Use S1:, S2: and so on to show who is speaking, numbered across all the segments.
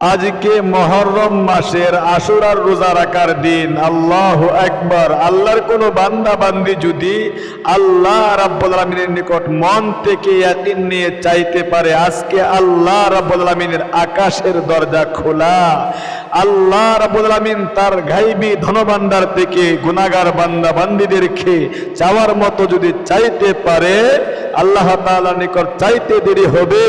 S1: আজকে মহরম মাসের আশুরার রোজা রাখার দিন। আল্লাহ একবার আল্লাহর কোন বান্দা বান্দি যদি আল্লাহ আলমিনের নিকট মন থেকে নিয়ে চাইতে পারে, আজকে আল্লাহ আলমিনের আকাশের দরজা খোলা। আল্লাহ আলমিন তার গাইবি ধনভাণ্ডার থেকে গুনাগার বান্দা বান্দিদেরকে চাওয়ার মতো যদি চাইতে পারে, আল্লাহ তাআলার নিকট চাইতে দেরি হবে,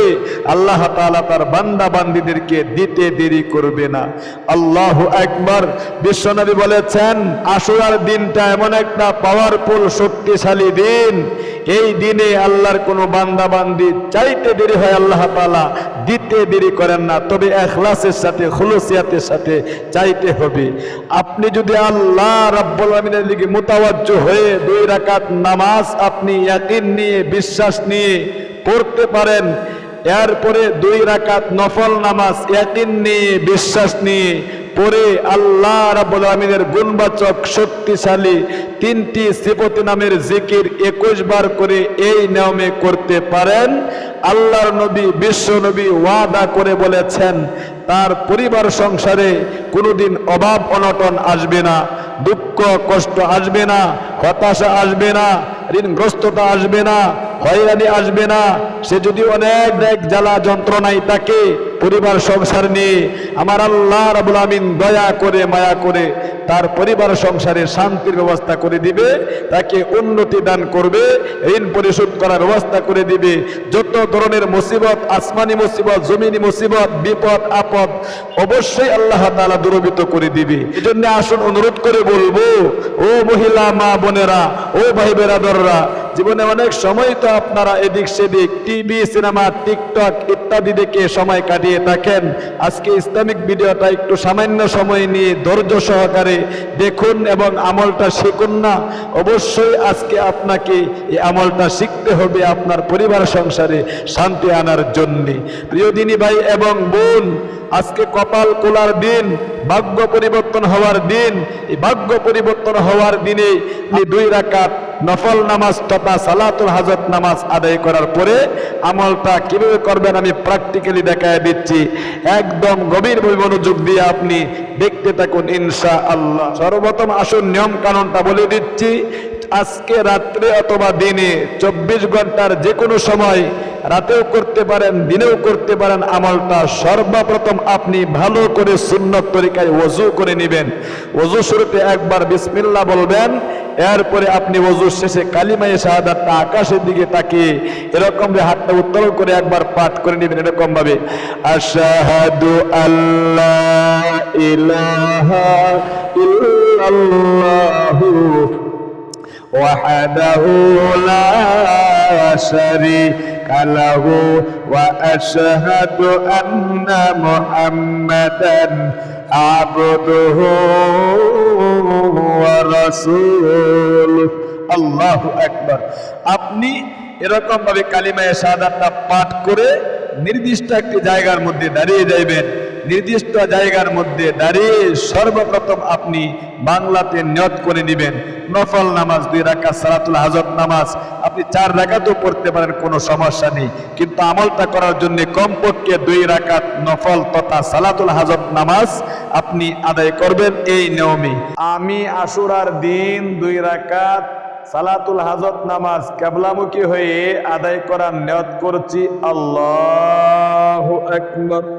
S1: আল্লাহ তাআলা তার বান্দা বান্দিদেরকে দিতে দেরি করবে না। আল্লাহ একবার বিশ্বনবী বলেছেন আশুরার দিনটা এমন একটা পাওয়ারফুল শক্তিশালী দিন। এই দিনে আল্লাহর কোনো বান্দা বান্দি চাইতে দেরি হয় আল্লাহ তাআলা, দিতে দেরি করেন না। তবে এখলাসের সাথে, খুলুসিয়াতের সাথে চাইতে হবে। আপনি যদি আল্লাহ রাব্বুল আলামিনের দিকে মুতাওয়াজ্জ হয়ে দুই রাকাত নামাজ আপনি ইয়াকিন নিয়ে, বিশ্বাস নিয়ে পড়তে পারেন, এরপরে দুই রাকাত নফল নামাজ ইয়াকিন নিয়ে, বিশ্বাস নিয়ে পরে আল্লাহ রাব্বুল আলামিনের গুণবাচক, শক্তিশালী তিনটি সিফতি নামের জিকির একুশ বার করে এই নিয়মে করতে পারেন। আল্লাহর নবী, বিশ্ব নবী ওয়াদা করে বলেছেন, তার পরিবার সংসারে কোনোদিন অভাব অনটন আসবে না, দুঃখ, কষ্ট আসবে না, হতাশা আসবে না, ঋণগ্রস্ততা আসবে না, হয়রানি আসবে না। সে যদি অনেক জ্বালা যন্ত্রণায় থাকে পরিবার, সংসার নিয়ে আমার আল্লাহ রাবুল আমিন দয়া করে, মায়া করে তার পরিবার, সংসারে শান্তির ব্যবস্থা করে দিবে, তাকে উন্নতি দান করবে, ঋণ পরিশোধ করার ব্যবস্থা করে দিবে। যত ধরনের মুসিবত, আসমানি মুসিবত, জমিনি মুসিবত, বিপদ, আপদ, অবশ্যই আল্লাহ তালা দূরবিত করে দিবে। এজন্য আসুন, অনুরোধ করে বলব, ও মহিলা মা বোনেরা ও ভাই বেরাদররা জীবনে অনেক সময় তো আপনারা এদিক সেদিক টিভি, সিনেমা, টিকটক ইত্যাদি দেখে সময় কাটিয়ে থাকেন। আজকে ইসলামিক ভিডিওটা একটু সামান্য সময় নিয়ে ধৈর্য সহকারে দেখুন এবং আমলটা শিখুন না। অবশ্যই আজকে আপনাকে এই আমলটা শিখতে হবে আপনার পরিবার সংসারে শান্তি আনার জন্যে। প্রিয় দিনী ভাই এবং বোন আজকে কপাল কোলার দিন, ভাগ্য পরিবর্তন হওয়ার দিন, এই ভাগ্য পরিবর্তন হওয়ার দিনে দুই রাকাত নফল নামাজ তথা সালাতুল হাজত নামাজ আদায় করার পরে আমলটা কীভাবে করবেন আমি প্র্যাকটিক্যালি দেখায় দিচ্ছি। একদম গভীরভাবে মনোযোগ দিয়ে আপনি দেখতে থাকুন ইনশা আল্লাহ সর্বপ্রথম আসুন নিয়ম কানুনটা বলে দিচ্ছি। আজকে রাত্রে অথবা দিনে চব্বিশ ঘণ্টার যে কোনো সময় রাতেও করতে পারেন, দিনেও করতে পারেন, আমলটা সর্বপ্রথম আপনি ভালো করে সুন্নত তরিকায় ওজু করে নেবেন। ওজু শুরুতে একবার বিসমিল্লা বলবেন, এরপরে আপনি ওজুর শেষে কালিমায় শাহাদাতটা আকাশের দিকে তাকে এরকম যে হাতটা উত্তোলন করে একবার পাঠ করে নেবেন এরকমভাবে, আশাহাদু আল্লাহ ইলাহা ইল্লাল্লাহু ওয়াহাদাহু লা له وأشهد أن محمدا عبده ورسوله আল্লাহু আকবার আপনি এরকম ভাবে কালিমায়ে শাহাদাতটা পাঠ করে নির্দিষ্ট একটি জায়গার মধ্যে দাঁড়িয়ে যাইবেন নির্দিষ্ট জায়গার মধ্যে দাঁড়িয়ে সর্বপ্রথম আপনি বাংলাতে নিয়ত করে নেবেন। নফল নামাজ, দুই রাকাত সালাতুল হাজত নামাজ। আপনি চার রাকাতও পড়তে পারেন, কোনো সমস্যা নেই। কিন্তু আমলটা করার জন্য কমপক্ষে দুই রাকাত নফল তথা সালাতুল হাজত নামাজ আপনি আদায় করবেন এই নিয়মে। আমি আশুরার দিন দুই রাকাত সালাতুল হাজত নামাজ কেবলামুখী হয়ে আদায় করার নিয়ত করছি। আল্লাহ আকবার।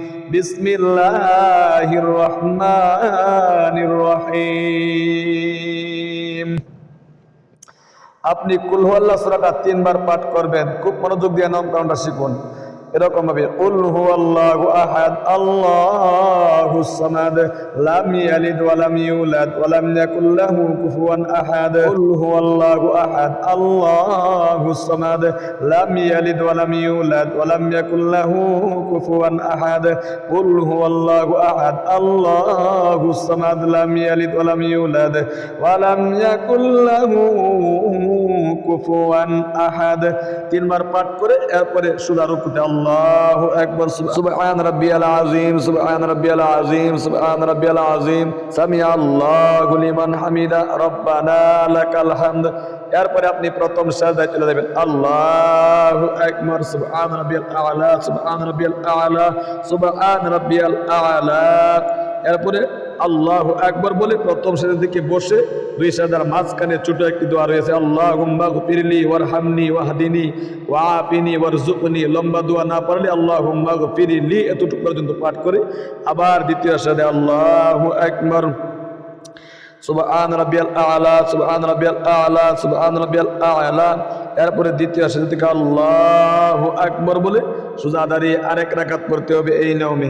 S1: বিসমিল্লাহির রহমানির রহিম আপনি কুলহু আল্লাহ সূরাটা তিনবার পাঠ করবেন। খুব মনোযোগ দিয়ে নামকরণটা শিখুন। এরকম ভাবে উল হু আল্লাহু আহাদ আল্লাহু সামাদ লাম ইয়ালিদ ওয়া লাম ইউলাদ ওয়া লাম ইয়াকুল লাহু কুফুয়ান আহাদ উল হু আল্লাহু আহাদ আল্লাহু সামাদ লাম ইয়ালিদ ওয়া লাম ইউলাদ ওয়া লাম ইয়াকুল লাহু কুফুয়ান আহাদ উল হু আল্লাহু আহাদ আল্লাহু সামাদ লাম ইয়ালিদ ওয়া লাম ইউলাদ ওয়া লাম ইয়াকুল লাহু কুফুয়ান আহাদ। তিনবার পাঠ করে এরপরে সুরা রুকুতে আল্লাহু আকবার সুবহান রাব্বিয়াল আযীম, সুবহান রাব্বিয়াল আযীম, সুবহান রাব্বিয়াল আযীম। সামি আল্লাহু লিমান হামিদা, রব্বানা লাকাল হামদ। এরপরে আপনি প্রথম সাজদায় চলে যাবেন, আল্লাহু আকবার, সুবহান রাব্বিয়াল আ'লা, সুবহান রাব্বিয়াল আ'লা, সুবহান রাব্বিয়াল আ'লা। এরপরে আল্লাহ একবার বলে প্রথম সাজদা দিকে বসে দুই সাজার মাঝখানে ছোট একটি দোয়া রয়েছে আল্লাহ হুম্মা ফিরলি ওয়ার হামনি ওয়াহদিনী ওয়াপিনি ওয়ার জুকনি লম্বা দোয়া না পারলে আল্লাহ হুম্মা ফিরিলি এতটুকু পর্যন্ত পাঠ করে আবার দ্বিতীয় সাথে আল্লাহ একবার সুবহান রাব্বিয়াল আ'লা, সুবহান রাব্বিয়াল আ'লা, সুবহান রাব্বিয়াল আ'লা। এরপরে দ্বিতীয় সাথে থেকে আল্লাহু আকবার বলে সুজা দাঁড়িয়ে আরেক রাকাত পড়তে হবে এই নিয়মে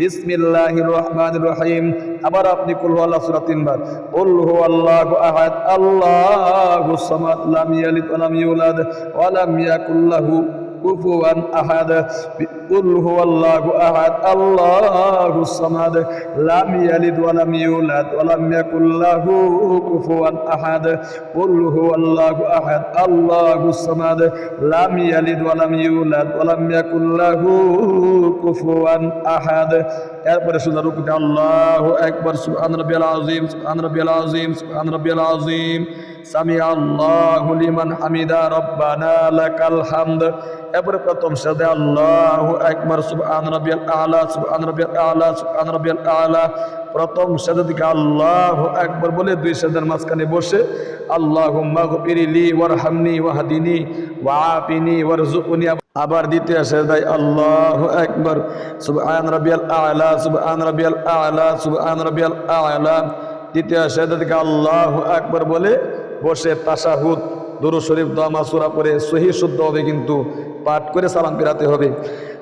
S1: বিসমিল্লাহির রহমানির রহিম। আবার আপনি কুল হু আল্লাহ সূরা তিনবার। কুল হু আল্লাহু আহাদ আল্লাহুস সামাদ, লাম ইয়ালিদ ওয়া লাম ইউলাদ ওয়া লাম ইয়াকুল লাহু কুফুয়ান আহাদ কুল হু আল্লাহু আহাদ আল্লাহুস সামাদ লাম ইয়ালিদ ওয়া লাম ইউলাদ ওয়া লাম ইয়াকুল লাহু কুফুয়ান আহাদ কুল হু আল্লাহু আহাদ আল্লাহুস সামাদ লাম ইয়ালিদ ওয়া লাম ইউলাদ ওয়া লাম ইয়াকুল লাহু কুফুয়ান আহাদ এরপরে সুন্দর রুকুতে আল্লাহু আকবার সুবহান রাব্বিয়াল আযীম, সুবহান রাব্বিয়াল আযীম, সুবহান রাব্বিয়াল আযীম। সামি আল্লাহু লিমান হামিদা, রব্বানা লাকাল হামদ। এরপরে প্রথম সাদে আল্লাহ একবার সুবহান রাব্বিয়াল আলা, সুবহান রাব্বিয়াল আলা, সুবহান রাব্বিয়াল আলা। প্রথম সাদা দিকে আল্লাহু আকবার বলে দুই সাদার মাঝখানে বসে, আল্লাহুম্মা গফিরলি ওয়ারহামনি ওয়াহদিনি ওয়াআফিনি ওয়ারজুকনি আবার দ্বিতীয় সাজদায় আল্লাহু আকবার, সুবহান রাব্বিয়াল আলা, সুবহান রাব্বিয়াল আলা, সুবহান রাব্বিয়াল আলা। দ্বিতীয় সাজদা থেকে আল্লাহু আকবার বলে বসে তাশাহুদ, দুরু শরীফ দোয়া মাসুরা পড়ে, সহি শুদ্ধ হবে কিন্তু। পাঠ করে সালাম ফেরাতে হবে।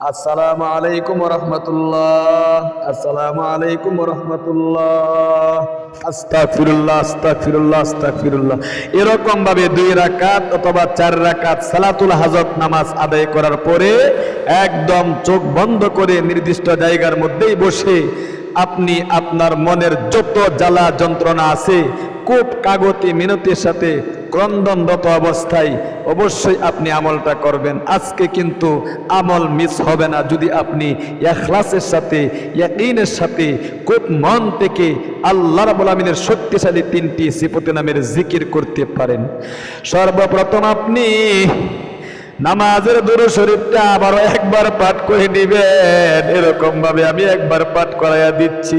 S1: আসসালামু আলাইকুম রহমতুল্লাহ। আসসালামু আলাইকুম রহমতুল্লাহ। আস্তাগফিরুল্লাহ আস্তাগফিরুল্লাহ আস্তাগফিরুল্লাহ। এরকম ভাবে দুই রাকাত অথবা চার রাকাত সালাতুল হাজত নামাজ আদায় করার পরে একদম চোখ বন্ধ করে নির্দিষ্ট জায়গার মধ্যেই বসে আপনি আপনার মনের যত জ্বালা যন্ত্রণা আছে, কূপ কাগতি মিনতির সাথে ক্রন্দনরত অবস্থায় অবশ্যই আপনি আমলটা করবেন। আজকে কিন্তু আমল মিস হবে না। যদি আপনি এখলাসের সাথে, ইয়াকিনের সাথে, খুব মন থেকে আল্লাহ রাবুল আমিনের শক্তিশালী তিনটি সিপতি নামের জিকির করতে পারেন। সর্বপ্রথম আপনি নামাজের দুরু শরীফটা আবারও একবার পাঠ করে নিবেন এরকম ভাবে আমি একবার পাঠ করাইয়া দিচ্ছি।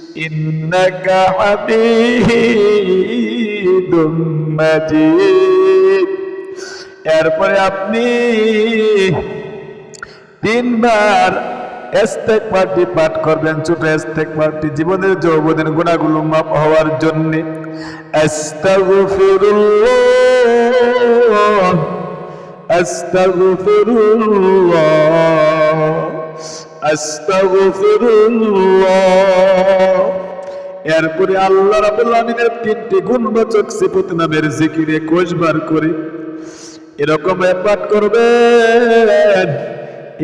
S1: إنك حميد مجيد এরপরে আপনি তিনবার এস্তেক পার্টি পাঠ করবেন ছোট এস্তেক পার্টি জীবনের যৌবনের গুণাগুলো মাপ হওয়ার জন্য আস্তাগফিরুল্লাহ আস্তাগফিরুল্লাহ আস্তাগফিরুল্লাহ এরপরে আল্লাহ আমিনের তিনটি গুণবাচক সিফত নামের জিকিরে কোষবার করে এরকম পাঠ করবেন।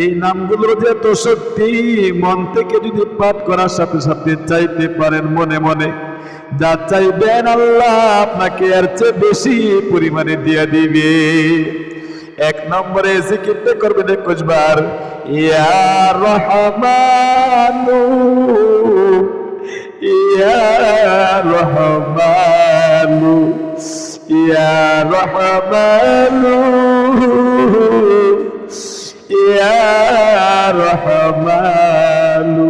S1: এই নামগুলোর যে এত শক্তি, মন থেকে যদি পাঠ করার সাথে সাথে চাইতে পারেন মনে মনে। যা চাইবেন আল্লাহ আপনাকে আর চেয়ে বেশি পরিমাণে দিয়ে দিবে। এক নম্বরে জিকিরটা করবেন একুশবার ইয়া রহমানু ইয়া রহমানু ইয়া রহমানু ইয়া রহমানু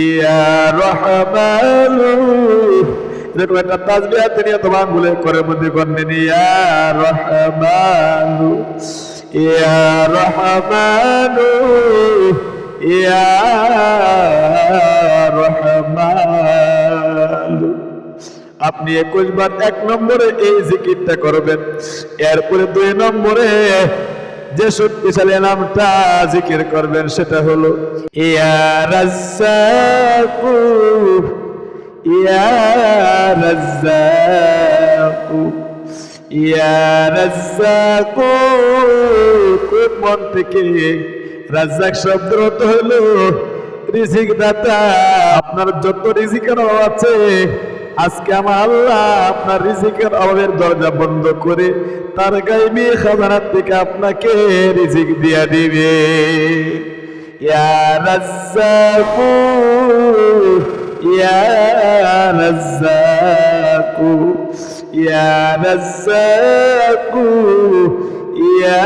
S1: ইয়া রহমানু এরকম একটা তাজবিহ তিনি তোমার বলে করে মধ্যে করলেন, ইয়া রহমানু ইয়া রহমানু ইয়া রহমানু। আপনি একুশ বার এক নম্বরে এই জিকিরটা করবেন। এরপরে দুই নম্বরে যে শক্তিশালী নামটা জিকির করবেন, সেটা হলো, ইয়া রাজ্জাকু ইয়া রাজ্জাকু ইয়া রাজ্জাকু খুব মন থেকে রাজ্জাক শব্দের অর্থ হলো? রিজিক দাতা, আপনার যত রিজিকের অভাব আছে, আজকে আমার আল্লাহ আপনার রিজিকের অভাবের দরজা বন্ধ করে তার গাইবি খাজানার থেকে আপনাকে রিজিক দিয়া দিবে। ইয়া রাজ্জাকু يا رزاق يا رزاق يا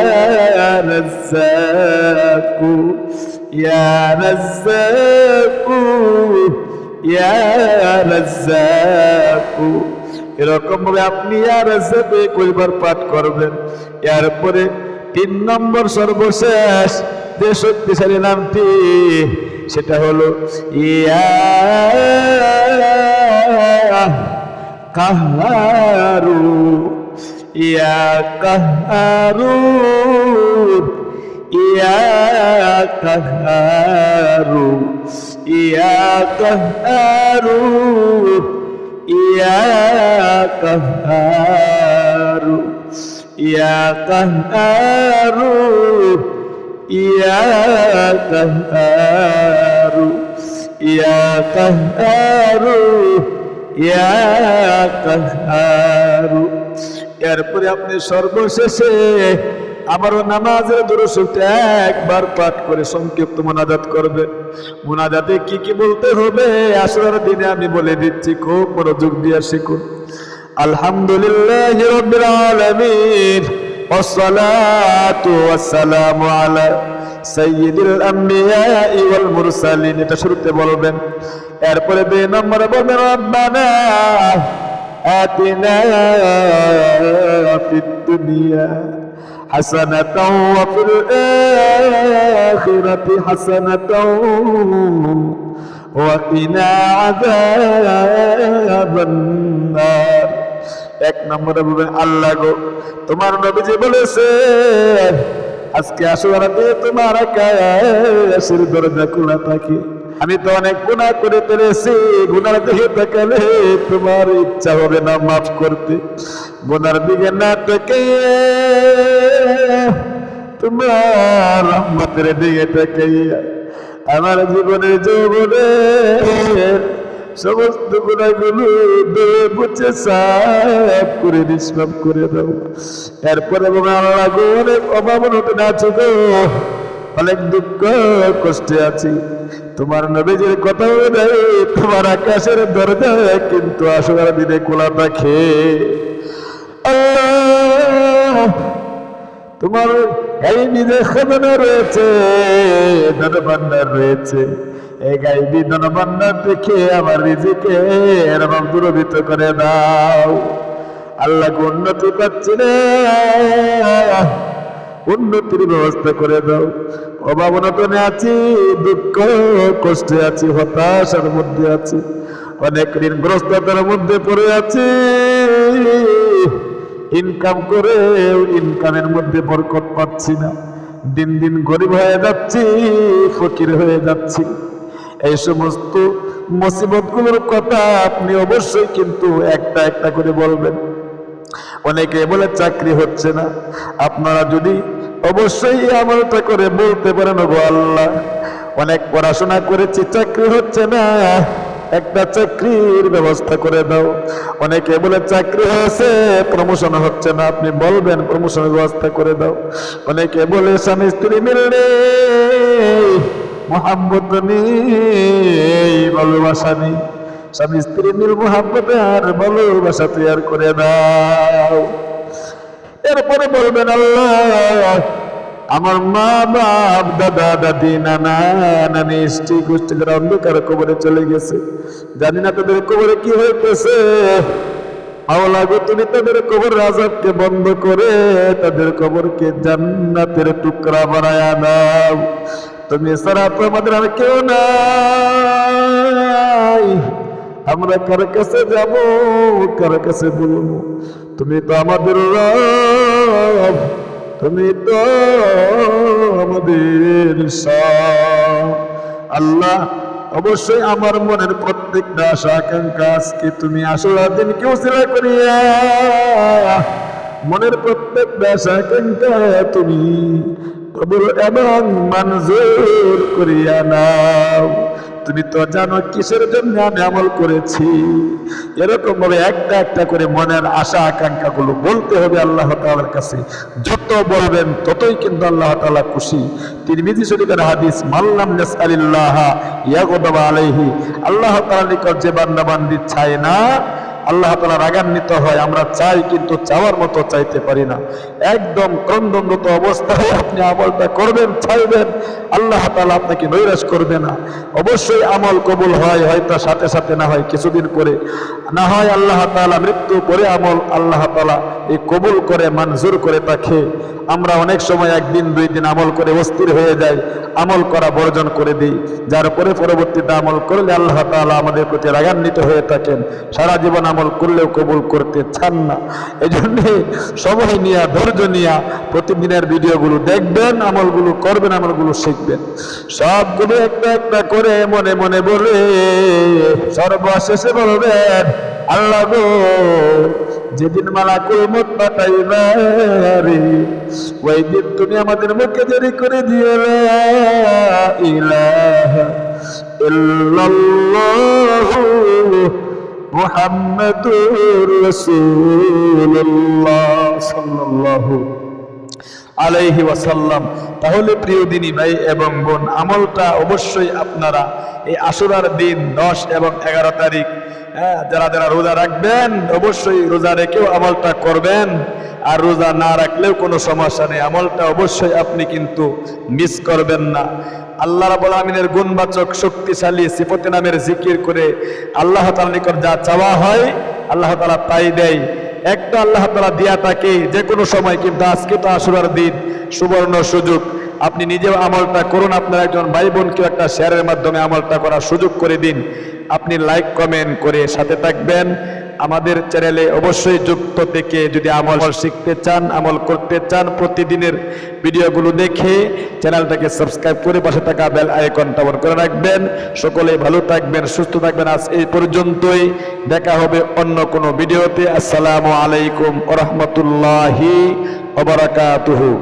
S1: رزاق يا رزاق يا رزاق এরকম ভাবে আপনি আর কইবার পাঠ করবেন। এরপরে তিন নম্বর সর্বশেষ যে শক্তিশালী নামটি সেটা হলো ইয়া কাহারু ইয়া কাহারু ইয়া কাহারু ইয়া কাহারু ইয়া কাহারু ইয়া কাহারু। ইয়া কাহারু ইয়া কাহারু ইয়া কাহারু। এরপরে আপনি সর্বশেষে আবারও নামাজের দুরুসুটা একবার পাঠ করে সংক্ষিপ্ত মোনাজাত করবে। মোনাজাতে কি কি বলতে হবে আসর দিনে আমি বলে দিচ্ছি, খুব মনোযোগ দিয়ে শিখুন। আলহামদুলিল্লাহ রবিল আলমিন। والصلاة والسلام على سيد الأنبياء والمرسلين এটা শুরুতে বলবেন এরপরে দুই নম্বরে বলবেন রব্বানা آتنا في الدنيا حسنة وفي الآخرة حسنة وقنا عذاب النار এক নম্বরে বলবেন, আল্লাহ গো, তোমার নবীজি বলেছে, আজকে আসলে তোমার কায়াসের দরজা খোলা থাকে। আমি তো অনেক গুণা করে ফেলেছি, গুনার দিকে তাকালে তোমার ইচ্ছা হবে না মাফ করতে। গুনার দিকে না তাকে তোমার রহমতের দিকে তাকাইয়া। আমার জীবনের যৌবনের সমস্ত গুণাগুলো মুছে সাফ করে নিষ্পাপ করে দাও। এরপরে এবং আল্লাহ গো অনেক অভাবনতে আছে গো অনেক দুঃখ, কষ্টে আছি। তোমার নবীজির কথা দেয় তোমার আকাশের দরজা কিন্তু আসলে দিনে থাকে। আল্লাহ, তোমার গাইবি যে খাজানা রয়েছে ধনভান্ডার রয়েছে। এই গাইবি ধনভান্ডার দেখে আমার রিজিকে এরকম দূরবিত করে দাও। আল্লাহ উন্নতি পাচ্ছি না উন্নতির ব্যবস্থা করে দাও। অভাবনতনে আছি, দুঃখ, কষ্টে আছি, হতাশার মধ্যে আছি। অনেক ঋণগ্রস্ততার মধ্যে পড়ে আছি। ইনকাম করে ইনকামের মধ্যে বরকত পাচ্ছি না। দিন দিন গরিব হয়ে যাচ্ছি, ফকির হয়ে যাচ্ছি। এই সমস্ত মুসিবতগুলোর কথা আপনি অবশ্যই কিন্তু একটা একটা করে বলবেন। অনেকে বলে চাকরি হচ্ছে না। আপনারা যদি অবশ্যই আমলটা করে বলতে পারেন গো আল্লাহ, অনেক পড়াশোনা করেছি, চাকরি হচ্ছে না। একটা চাকরির ব্যবস্থা করে দাও। অনেকে বলে চাকরি হয়েছে প্রমোশন হচ্ছে না। আপনি বলবেন প্রমোশনের ব্যবস্থা করে দাও। অনেকে বলে স্বামী স্ত্রী মিললে মোহাম্মত নেই, ভালোবাসা নেই। স্বামী স্ত্রী মিল মোহাম্মত আর ভালোবাসা তৈয়ার করে দাও এরপরে বলবেন, আল্লাহ, আমার মা, বাপ, দাদা, দাদি, নানা, নানি, স্ত্রী গোষ্ঠী যারা অন্ধকার কবরে চলে গেছে, জানি না তাদের কবরে কি হইতেছে। আওলা গো, তুমি তাদের কবর আজাবকে বন্ধ করে তাদের কবরকে জান্নাতের টুকরা বানায় দাও। তুমি সারা তো আমাদের আর কেউ নাই। আমরা কার কাছে যাব, কার কাছে বলব তুমি তো আমাদের রব, তুমি তো আমাদের আল্লাহ, অবশ্যই আমার মনের প্রত্যেকটা আশা, আকাঙ্ক্ষা আজকে তুমি আসলা দিন কেউ সিলা করিয়া। মনের প্রত্যেকটা আশা, আকাঙ্ক্ষা তুমি কবুল এবং মঞ্জুর করিয়া নাও। তুমি তো জানো কিসের জন্য আমি আমল করেছি। এরকম ভাবে একটা একটা করে মনের আশা আকাঙ্ক্ষা গুলো বলতে হবে আল্লাহ তাআলার কাছে। যত বলবেন ততই কিন্তু আল্লাহ তাআলা খুশি। তিরমিজি শরীফের হাদিস মাল্লাম নাসআলিল্লাহ ইয়াগদাব আলাইহি আল্লাহ তাআলার নিকট যে বান্দা বান্দি চায় না আল্লাহ তালা রাগান্বিত হয়, আমরা চাই কিন্তু চাওয়ার মতো চাইতে পারি না। একদম ক্রন্দনত অবস্থায় আপনি আমলটা করবেন চাইবেন আল্লাহ তালা আপনাকে নৈরাশ করবে না। অবশ্যই আমল কবুল হয় হয়তো সাথে সাথে না হয় কিছুদিন পরে। না হয় আল্লাহ তালা মৃত্যু পরে আমল আল্লাহ তালা এই কবুল করে, মঞ্জুর করে তাকে। আমরা অনেক সময় একদিন, দুই দিন আমল করে অস্থির হয়ে যাই, আমল করা বর্জন করে দিই। যার পরে পরবর্তীতে আমল করলে আল্লাহ তাআলা আমাদের প্রতি রাগান্বিত হয়ে থাকেন। সারা জীবন আমল করলেও কবুল করতে চান না। এই জন্যে সময় নিয়ে, ধৈর্য নিয়ে প্রতিদিনের ভিডিওগুলো দেখবেন, আমলগুলো করবেন, আমলগুলো শিখবেন। সবগুলো একটা একটা করে মনে মনে বলে, সর্বশেষে বলবেন, আল্লাহ গো যেদিন মালাকুল মত পাঠাইবা রে ওই দিন তুমি আমাদের মুখে জারি করে দিও সাল্লাল্লাহু আলাইহি ওয়াসাল্লাম। তাহলে প্রিয় দিনী ভাই এবং বোন, আমলটা অবশ্যই আপনারা এই আশুরার দিন দশ এবং এগারো তারিখ হ্যাঁ যারা যারা রোজা রাখবেন, অবশ্যই রোজা রেখেও আমলটা করবেন। আর রোজা না রাখলেও কোনো সমস্যা নেই। আমলটা অবশ্যই আপনি কিন্তু মিস করবেন না। আল্লাহ রাবুল আমিনের গুণবাচক, শক্তিশালী, সিফতে নামের জিকির করে আল্লাহ তাআলার নিকট যা চাওয়া হয়, আল্লাহ তাআলা তাই দেয়। একটা আল্লাহ তালা দিয়া থাকে যে কোনো সময় কিন্তু আজকে তো আশুরার দিন, সুবর্ণ সুযোগ। আপনি নিজেও আমলটা করুন। আপনার একজন ভাই বোনকে একটা শেয়ারের মাধ্যমে আমলটা করার সুযোগ করে দিন। আপনি লাইক কমেন্ট করে সাথে থাকবেন। আমাদের চ্যানেলে অবশ্যই যুক্ত থেকে যদি আমল শিখতে চান, আমল করতে চান, প্রতিদিনের ভিডিওগুলো দেখে চ্যানেলটাকে সাবস্ক্রাইব করে পাশে থাকা বেল আইকনটা অন করে রাখবেন। সকলে ভালো থাকবেন, সুস্থ থাকবেন। আজ এই পর্যন্তই। দেখা হবে অন্য কোনো ভিডিওতে। আসসালামু আলাইকুম ওরহমতুল্লাহি ওবরাকাতুহু।